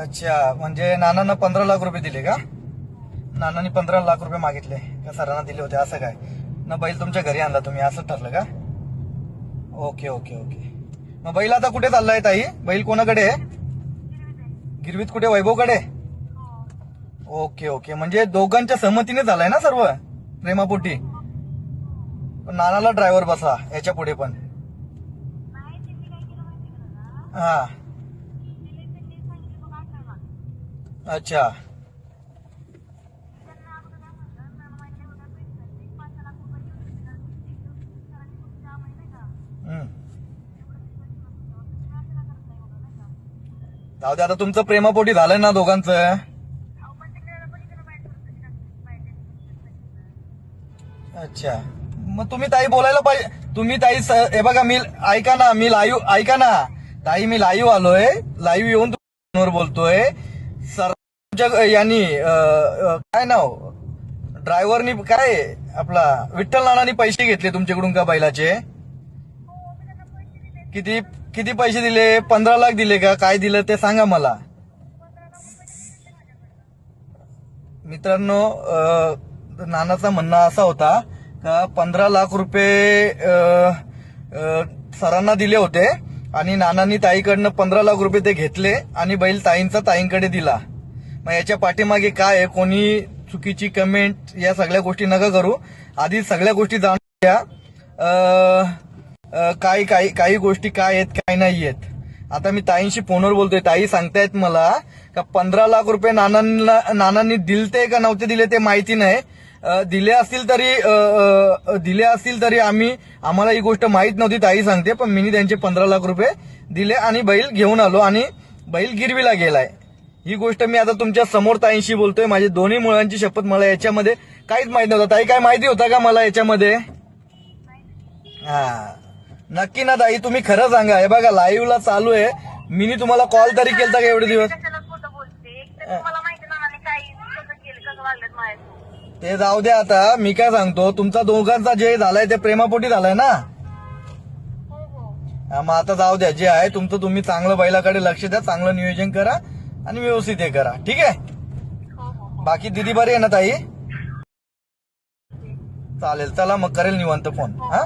अच्छा म्हणजे नानांना पंधरा लाख रुपये दिले का? नानांनी पंधरा लाख रुपये मागितले. का सरांना दिले होते? असं काय? न बैल तुमच्या घरी आणला तुम्ही असं ठरलं का? Okay okay okay. मग बैल आता कुठे चाललाय ताई? बैल कोणाकडे आहे? गिरवीत कुठे? वैभवकडे? Okay okay. म्हणजे दोघांच्या सहमतीने झालाय ना सर्व? प्रेमापोटी? पण नानाला ड्रायव्हर बसा याच्यापुढे पण. हा. अच्छा. जाऊ दे आता तुमचं प्रेमापोटी झालंय ना दोघांचं. अच्छा. मग तुम्ही ताई बोलायला पाहिजे. तुम्ही ताई हे बघा मी ऐका ना मी लाईव्ह ऐका ना. ताई मी लाईव्ह आलोय. लाईव्ह येऊन फोनवर बोलतोय. सर तुमच्या यांनी काय नाव? ड्रायव्हरनी काय आपला विठ्ठल नानानी पैसे घेतले तुमच्याकडून का बैलाचे? किती किती पैसे दिले? पंधरा लाख दिले का? काय दिलं ते सांगा मला. मित्रांनो नानाचा म्हणणं असा होता का पंधरा लाख रुपये सरांना दिले होते. आणि नानांनी ताईकडनं पंधरा लाख रुपये ते घेतले आणि बैल ताईंचा ताईंकडे दिला. मग याच्या पाठीमागे काय आहे? कोणी चुकीची कमेंट या सगळ्या गोष्टी नका करू. आधी सगळ्या गोष्टी जाणून घ्या. काय काही काही काही गोष्टी काय आहेत काय नाही आहेत. आता मी ताईंशी फोनवर बोलतोय. ताई सांगतायत मला का पंधरा लाख रुपये नानांना नानांनी दिलते का नव्हते दिले ते माहिती नाही. दिले असतील तरी दिले असतील तरी आम्ही आम्हाला ही गोष्ट माहीत नव्हती ताई सांगते पण मी त्यांचे पंधरा लाख रुपये दिले आणि बैल घेऊन आलो आणि बैल गिरवीला गेलाय. ही गोष्ट मी आता तुमच्यासमोर ताईंशी बोलतोय माझ्या दोन्ही मुलांची शपथ मला याच्यामध्ये काहीच माहीत नव्हतं. ताई काय माहिती होता का मला याच्यामध्ये? हा. नक्की ना ताई तुम्ही खरं सांगा. हे बघा लाईव्हला चालू आहे. मी तुम्हाला कॉल तरी केलता का एवढे दिवस? ते जाऊ द्या आता. मी काय सांगतो तुमचा दोघांचा जे झालाय ते प्रेमापोटी झालाय ना? हा, मग आता जाऊ द्या जे आहे तुमचं तुम्ही चांगलं बैलाकडे लक्ष द्या चांगलं नियोजन करा आणि व्यवस्थित हे करा. ठीक आहे? बाकी दिदी बरी आहे ना ताई? चालेल चला मग करेल निवांत फोन. हा?